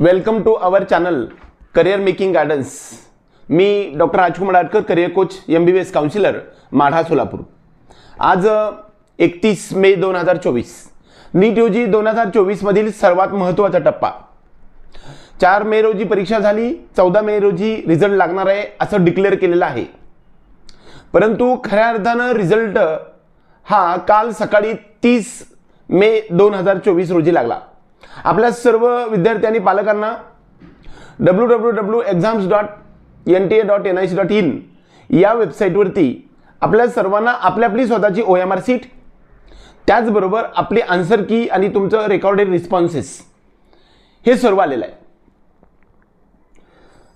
Welcome to our channel career making gardens me doctor Rajkumar Adkar career coach M B B S counsellor Madha Solapur. आज एकतीस मे दोन हजार चोवीस. नीट योजी जी दोन हजार चोवीसमधील सर्वात महत्त्वाचा टप्पा. चार मे रोजी परीक्षा झाली चौदा मे रोजी रिझल्ट लागणार आहे असं डिक्लेअर केलेलं आहे. परंतु खऱ्या अर्थानं रिझल्ट हा काल सकाळी तीस मे दोन हजार चोवीस रोजी लागला. आपल्या सर्व विद्यार्थ्यांनी पालकांना W W W exams dot N T A dot N I C dot in या वेबसाईटवरती आपल्या सर्वांना आपली आपली स्वतःची ओ एम आर सीट त्याचबरोबर आपली आन्सर की आणि तुमचं रेकॉर्डेड रिस्पॉन्सेस हे सर्व आलेलं आहे.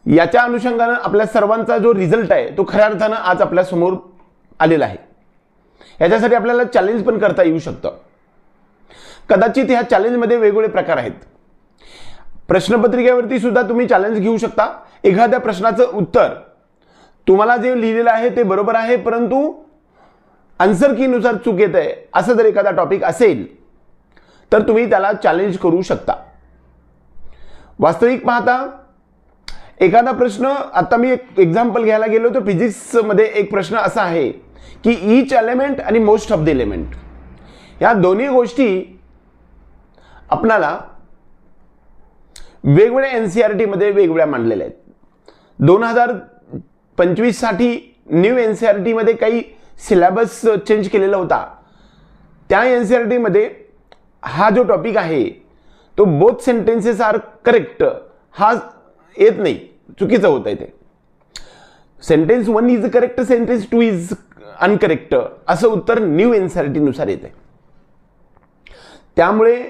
याच्या अनुषंगानं आपल्या सर्वांचा जो रिझल्ट आहे तो खऱ्या अर्थानं आज आपल्यासमोर आलेला आहे. याच्यासाठी आपल्याला चॅलेंज पण करता येऊ शकतं. कदाचित ह्या चॅलेंजमध्ये वेगवेगळे प्रकार आहेत. प्रश्नपत्रिकेवरती सुद्धा तुम्ही चॅलेंज घेऊ शकता. एखाद्या प्रश्नाचं उत्तर तुम्हाला जे लिहिलेलं आहे ते बरोबर आहे परंतु आन्सर कीनुसार चूक येत आहे असं जर एखादा टॉपिक असेल तर तुम्ही त्याला चॅलेंज करू शकता. वास्तविक पाहता एखादा प्रश्न आता मी एक एक्झाम्पल घ्यायला गेलो तर फिजिक्समध्ये एक प्रश्न असा आहे की ईच एलिमेंट आणि मोस्ट ऑफ द एलिमेंट या दोन्ही गोष्टी आपणाला वेगवेगळ्या एन सी आर टीमध्ये वेगवेगळ्या मांडलेल्या आहेत. दोन हजार पंचवीससाठी न्यू एन सी आर टीमध्ये काही सिलेबस चेंज केलेला होता. त्या एन सी आर टीमध्ये हा जो टॉपिक आहे तो बोथ सेंटेन्सेस आर करेक्ट हा येत नाही. चुकीचं होत आहे ते. Sentence one is correct sentence two is incorrect असं उत्तर न्यू एन सी आर टीनुसार येते त्यामुळे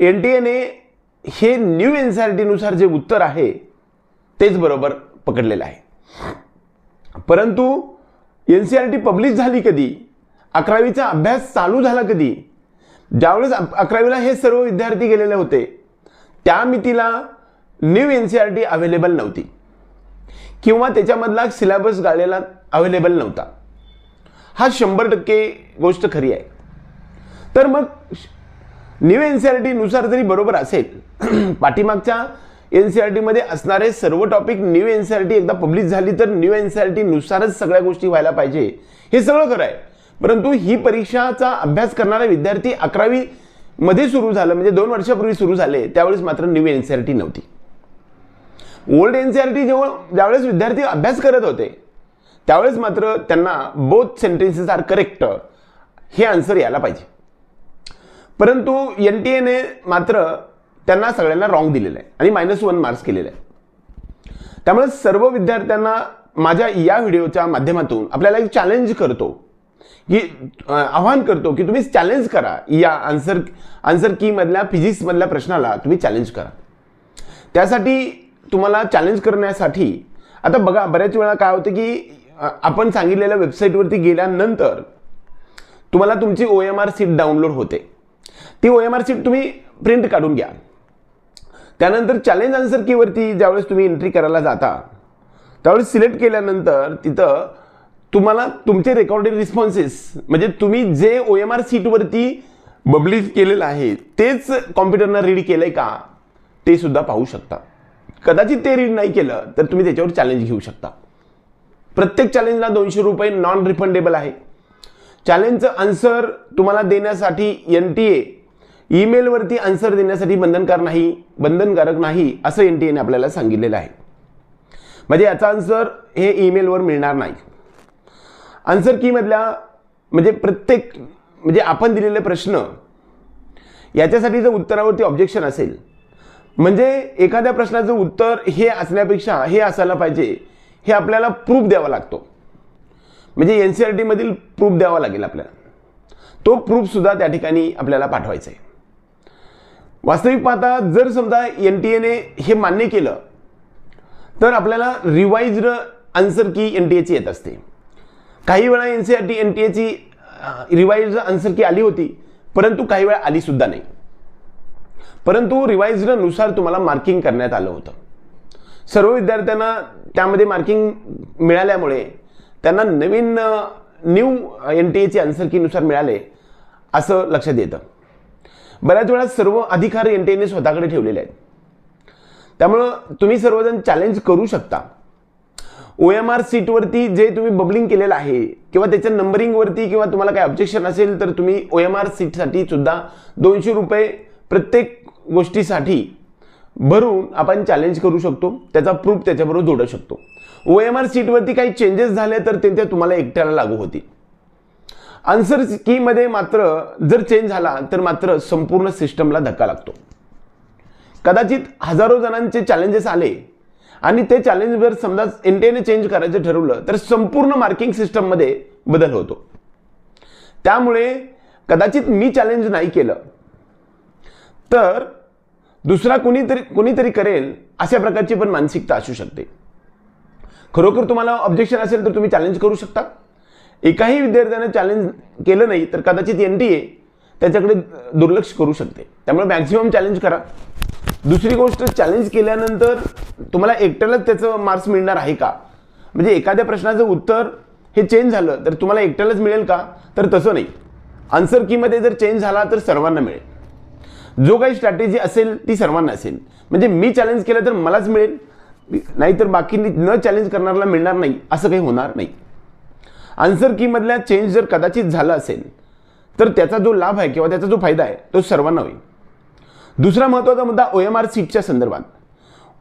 एन टी एने हे न्यू एन सी आर टीनुसार जे उत्तर आहे तेच बरोबर पकडलेलं आहे. परंतु N C R T publish झाली कधी? अकरावीचा अभ्यास चालू झाला कधी? ज्यावेळेस अकरावीला हे सर्व विद्यार्थी गेलेले होते त्या मितीला new N C R T available नव्हती. किंवा त्याच्यामधला सिलेबस गाळलेला अवेलेबल नव्हता. हा शंभर टक्के गोष्ट खरी आहे. तर मग न्यू एन सी आर टीनुसार जरी बरोबर असेल पाठीमागच्या एन सी आर टीमध्ये असणारे सर्व topic new N C R T एकदा पब्लिश झाली तर न्यू एन सी आर टीनुसारच सगळ्या गोष्टी व्हायला पाहिजे. हे सगळं खरं आहे. परंतु ही परीक्षाचा अभ्यास करणारे विद्यार्थी अकरावी मध्ये सुरू झालं म्हणजे दोन वर्षापूर्वी सुरू झाले त्यावेळेस मात्र new N C R T नव्हती. Old N C R T जेव्हा ज्यावेळेस विद्यार्थी अभ्यास करत होते त्यावेळेस मात्र त्यांना बोथ सेंटेन्सेस आर करेक्ट हे आन्सर यायला पाहिजे. परंतु एन टी एने मात्र त्यांना सगळ्यांना रॉंग दिलेलं आहे आणि मायनस वन मार्क्स केलेले आहे त्यामुळे सर्व विद्यार्थ्यांना माझ्या या व्हिडिओच्या माध्यमातून आपल्याला एक चॅलेंज करतो की आव्हान आवाहन करतो की तुम्ही चॅलेंज करा. या आन्सर आन्सर कीमधल्या फिजिक्समधल्या प्रश्नाला तुम्ही चॅलेंज करा. त्यासाठी तुम्हाला चॅलेंज करण्यासाठी आता बघा बऱ्याच वेळा काय होतं की आपण सांगितलेल्या वेबसाईटवरती गेल्यानंतर तुम्हाला तुमची O M R sheet download होते. ती ओ एम आर सीट तुम्ही प्रिंट काढून घ्या. त्यानंतर चॅलेंज आन्सर कीवरती ज्यावेळेस तुम्ही एंट्री करायला जाता त्यावेळेस सिलेक्ट केल्यानंतर तिथं तुम्हाला तुमचे रेकॉर्डेड रिस्पॉन्सेस म्हणजे तुम्ही जे ओ एम आर सीटवरती पब्लिश केलेलं आहे तेच कॉम्प्युटरनं रीड केलं आहे का ते सुद्धा पाहू शकता. कदाचित ते रीड नाही केलं तर तुम्ही त्याच्यावर चॅलेंज घेऊ शकता. प्रत्येक चॅलेंजला दोनशे रुपये नॉन रिफंडेबल आहे. चॅलेंजचं आन्सर तुम्हाला देण्यासाठी एन टी ए ईमेलवरती आन्सर देण्यासाठी बंधनकार नाही बंधनकारक नाही असं एन टी एने आपल्याला सांगितलेलं आहे. म्हणजे याचा आन्सर हे ईमेलवर मिळणार नाही. आन्सर कीमधल्या म्हणजे प्रत्येक म्हणजे आपण दिलेले प्रश्न याच्यासाठी जर उत्तरावरती ऑब्जेक्शन असेल म्हणजे एखाद्या प्रश्नाचं उत्तर हे असण्यापेक्षा हे असायला पाहिजे हे आपल्याला प्रूफ द्यावा लागतो. म्हणजे एन सी आर टीमधील प्रूफ द्यावा लागेल आपल्याला. तो प्रूफसुद्धा त्या ठिकाणी आपल्याला पाठवायचा आहे वास्तविक पाहता जर समजा एन टी एने हे मान्य केलं तर आपल्याला revised answer key N T एची येत असते. काही वेळा N C R T N T एची रिवाइज आन्सर की आली होती परंतु काही वेळा आली सुद्धा नाही. परंतु रिवाइजनुसार तुम्हाला मार्किंग करण्यात आलं होतं. सर्व विद्यार्थ्यांना त्यामध्ये मार्किंग मिळाल्यामुळे त्यांना नवीन न्यू एन टी एची आन्सर कीनुसार मिळाले असं लक्षात येतं. बऱ्याच वेळा सर्व अधिकार एन टी एने स्वतःकडे ठेवलेले आहेत. त्यामुळं तुम्ही सर्वजण चॅलेंज करू शकता. ओ एम आर सीटवरती जे तुम्ही बबलिंग केलेलं आहे किंवा त्याच्या नंबरिंगवरती किंवा तुम्हाला काही ऑब्जेक्शन असेल तर तुम्ही ओ एम आर सीटसाठी सुद्धा दोनशे रुपये प्रत्येक गोष्टीसाठी भरून आपण चॅलेंज करू शकतो त्याचा प्रूफ त्याच्याबरोबर जोडू शकतो. ओ एम आर सीटवरती काही चेंजेस झाले तर ते तुम्हाला एकट्याला लागू होतील. आन्सर कीमध्ये मात्र जर चेंज झाला तर मात्र संपूर्ण सिस्टमला धक्का लागतो. कदाचित हजारो जणांचे चॅलेंजेस आले आणि ते चॅलेंज जर समजा एनटीएने चेंज करायचं ठरवलं तर संपूर्ण मार्किंग सिस्टममध्ये बदल होतो. त्यामुळे कदाचित मी चॅलेंज नाही केलं तर दुसरा कोणीतरी कोणीतरी करेल अशा प्रकारची पण मानसिकता असू शकते. खरोखर तुम्हाला ऑब्जेक्शन असेल तर तुम्ही चॅलेंज करू शकता. एकाही विद्यार्थ्याने चॅलेंज केलं नाही तर कदाचित एन टी ए त्याच्याकडे दुर्लक्ष करू शकते. त्यामुळे मॅक्झिमम चॅलेंज करा. दुसरी गोष्ट चॅलेंज केल्यानंतर तुम्हाला एकट्यालाच त्याचं मार्क्स मिळणार आहे का? म्हणजे एखाद्या प्रश्नाचं उत्तर हे चेंज झालं तर तुम्हाला एकट्यालाच मिळेल का? तर तसं नाही. आन्सर कीमध्ये जर चेंज झाला तर सर्वांना मिळेल. जो काही स्ट्रॅटेजी असेल ती सर्वांना असेल. म्हणजे मी चॅलेंज केलं तर मलाच मिळेल. नाहीतर बाकी न चॅलेंज करणाऱ्याला मिळणार नाही असं काही होणार नाही. आन्सर कीमधल्या चेंज जर कदाचित झाला असेल तर त्याचा जो लाभ आहे किंवा त्याचा जो फायदा आहे तो सर्वांना होईल. दुसरा महत्त्वाचा मुद्दा ओ एम आर सीटच्या संदर्भात.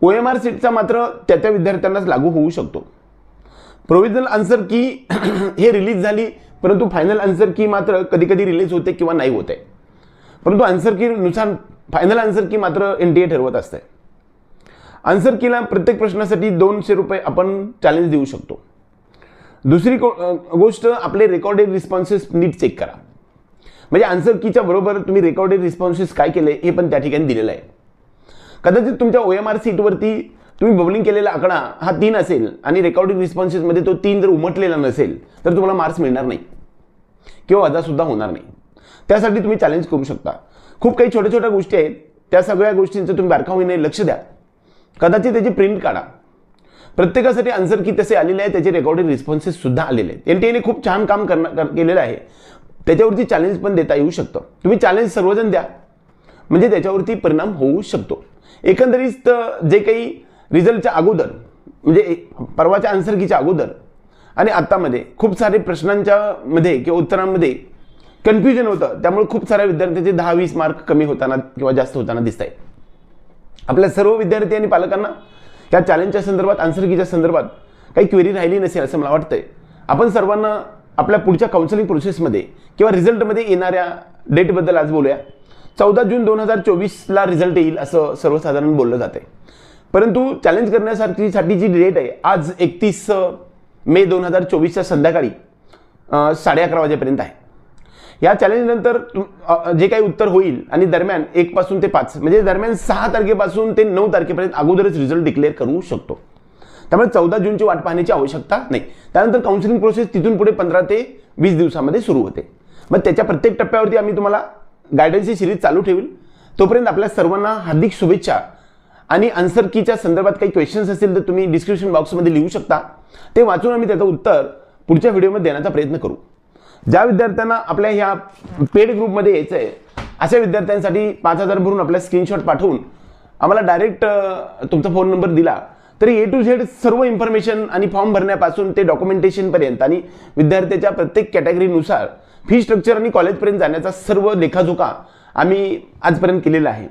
ओ एम आर सीटचा मात्र त्या त्या विद्यार्थ्यांनाच लागू होऊ शकतो. प्रोव्हिजनल आन्सर की हे रिलीज झाली परंतु फायनल आन्सर की मात्र कधी कधी रिलीज होते किंवा नाही होते. परंतु आन्सर कीनुसार फायनल आन्सर की मात्र एन टी ए ठरवत असते. आन्सर कीला प्रत्येक प्रश्नासाठी दोनशे रुपये आपण चॅलेंज देऊ शकतो. दुसरी गोष्ट आपले रेकॉर्डेड रिस्पॉन्सेस नीट चेक करा. म्हणजे आन्सर कीच्या बरोबर तुम्ही रेकॉर्डेड रिस्पॉन्सेस काय केले हे पण त्या ठिकाणी दिलेलं आहे. कदाचित तुमच्या ओ एम आर सीटवरती तुम्ही बबलिंग केलेला आकडा हा तीन असेल आणि रेकॉर्डिंग रिस्पॉन्सेसमध्ये तो तीन जर उमटलेला नसेल तर तुम्हाला मार्क्स मिळणार नाही. किंवा अदासुद्धा होणार नाही. त्यासाठी तुम्ही चॅलेंज करू शकता. खूप काही छोट्या छोट्या गोष्टी आहेत. त्या सगळ्या गोष्टींचं तुम्ही बारकावीने लक्ष द्या. कदाचित त्याची प्रिंट काढा. प्रत्येकासाठी आन्सर की तसे आलेले आहे त्याचे रेकॉर्डेड रिस्पॉन्सेस सुद्धा आलेले आहेत. एन टी एने खूप छान काम करणार केलेलं आहे. त्याच्यावरती चॅलेंज पण देता येऊ शकतं. तुम्ही चॅलेंज सर्वजण द्या. म्हणजे त्याच्यावरती परिणाम होऊ शकतो. एकंदरीत जे काही रिझल्टच्या अगोदर म्हणजे परवाच्या आन्सर कीच्या अगोदर आणि आत्तामध्ये खूप सारे प्रश्नांच्या मध्ये किंवा उत्तरांमध्ये कन्फ्युजन होतं. त्यामुळे खूप साऱ्या विद्यार्थ्यांचे दहा वीस मार्क कमी होताना किंवा जास्त होताना दिसत आहे आपल्या सर्व विद्यार्थी आणि पालकांना या चॅलेंजच्या संदर्भात आन्सर कीच्या संदर्भात काही क्वेरी राहिली नसेल असं मला वाटतंय. आपण सर्वांना आपल्या पुढच्या काउन्सिलिंग प्रोसेसमध्ये किंवा रिझल्टमध्ये येणाऱ्या डेटबद्दल आज बोलूया. चौदा जून दोन हजार चोवीसला रिझल्ट येईल असं सर्वसाधारण बोललं जाते परंतु चॅलेंज करण्यासाठीसाठी जी डेट आहे आज एकतीस मे दोन हजार चोवीसच्या संध्याकाळी साडे अकरा वाजेपर्यंत आहे. या चॅलेंजनंतर जे काही उत्तर होईल आणि दरम्यान एक पासून ते पाच म्हणजे दरम्यान सहा तारखेपासून ते नऊ तारखेपर्यंत अगोदरच रिझल्ट डिक्लेअर करू शकतो. त्यामुळे चौदा जूनची वाट पाहण्याची आवश्यकता नाही. त्यानंतर काउन्सिलिंग प्रोसेस तिथून पुढे पंधरा ते वीस दिवसामध्ये सुरू होते. मग त्याच्या प्रत्येक टप्प्यावरती आम्ही तुम्हाला गायडन्सची सिरीज चालू ठेवील तोपर्यंत आपल्या सर्वांना हार्दिक शुभेच्छा. आणि आन्सर कीच्या संदर्भात काही क्वेश्चन्स असतील तर तुम्ही डिस्क्रिप्शन बॉक्समध्ये लिहू शकता. ते वाचून आम्ही त्याचं उत्तर पुढच्या व्हिडिओमध्ये देण्याचा प्रयत्न करू. ज्या विद्यार्थ्यांना आपल्या ह्या पेड ग्रुपमध्ये यायचं आहे अशा विद्यार्थ्यांसाठी पाच हजार भरून आपल्या स्क्रीनशॉट पाठवून आम्हाला डायरेक्ट तुमचा फोन नंबर दिला. तरी ए टू झेड सर्व इन्फॉर्मेशन आणि फॉर्म भरण्यापासून ते डॉक्युमेंटेशनपर्यंत आणि विद्यार्थ्याच्या प्रत्येक कॅटेगरीनुसार फी स्ट्रक्चर आणि कॉलेजपर्यंत जाण्याचा सर्व लेखाजोखा आम्ही आजपर्यंत केलेला आहे.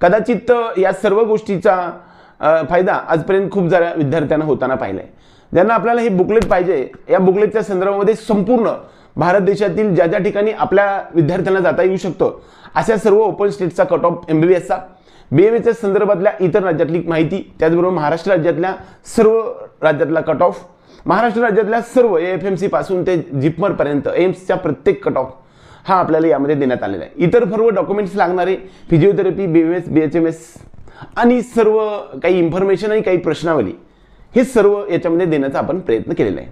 कदाचित या सर्व गोष्टीचा फायदा आजपर्यंत खूप जरा विद्यार्थ्यांना होताना पाहिला आहे ज्यांना आपल्याला हे बुकलेट पाहिजे या बुकलेटच्या संदर्भामध्ये संपूर्ण भारत देशातील ज्या ज्या ठिकाणी आपल्या विद्यार्थ्यांना जाता येऊ शकतं अशा सर्व open स्टेटचा cut off M B B एसचा B M एच्या संदर्भातल्या इतर राज्यातली माहिती त्याचबरोबर महाराष्ट्र राज्यातल्या सर्व राज्यातला कट ऑफ महाराष्ट्र राज्यातल्या सर्व ए एफ एम सी पासून ते जिपमरपर्यंत एम्सच्या प्रत्येक कट ऑफ हा आपल्याला यामध्ये देण्यात आलेला आहे. इतर सर्व डॉक्युमेंट्स लागणारे physiotherapy B M S B H M S आणि सर्व काही इन्फॉर्मेशन आणि काही प्रश्नावली हे सर्व याच्यामध्ये देण्याचा आपण प्रयत्न केलेला आहे.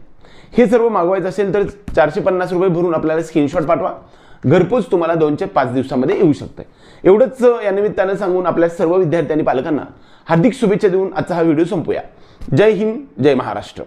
हे सर्व मागवायचं असेल तर चारशे पन्नास रुपये भरून आपल्याला स्क्रीनशॉट पाठवा. घरपोच तुम्हाला दोनशे पाच दिवसामध्ये येऊ शकते. एवढंच या निमित्तानं सांगून आपल्या सर्व विद्यार्थी आणि पालकांना हार्दिक शुभेच्छा देऊन आजचा हा व्हिडिओ संपूया. जय हिंद जय महाराष्ट्र.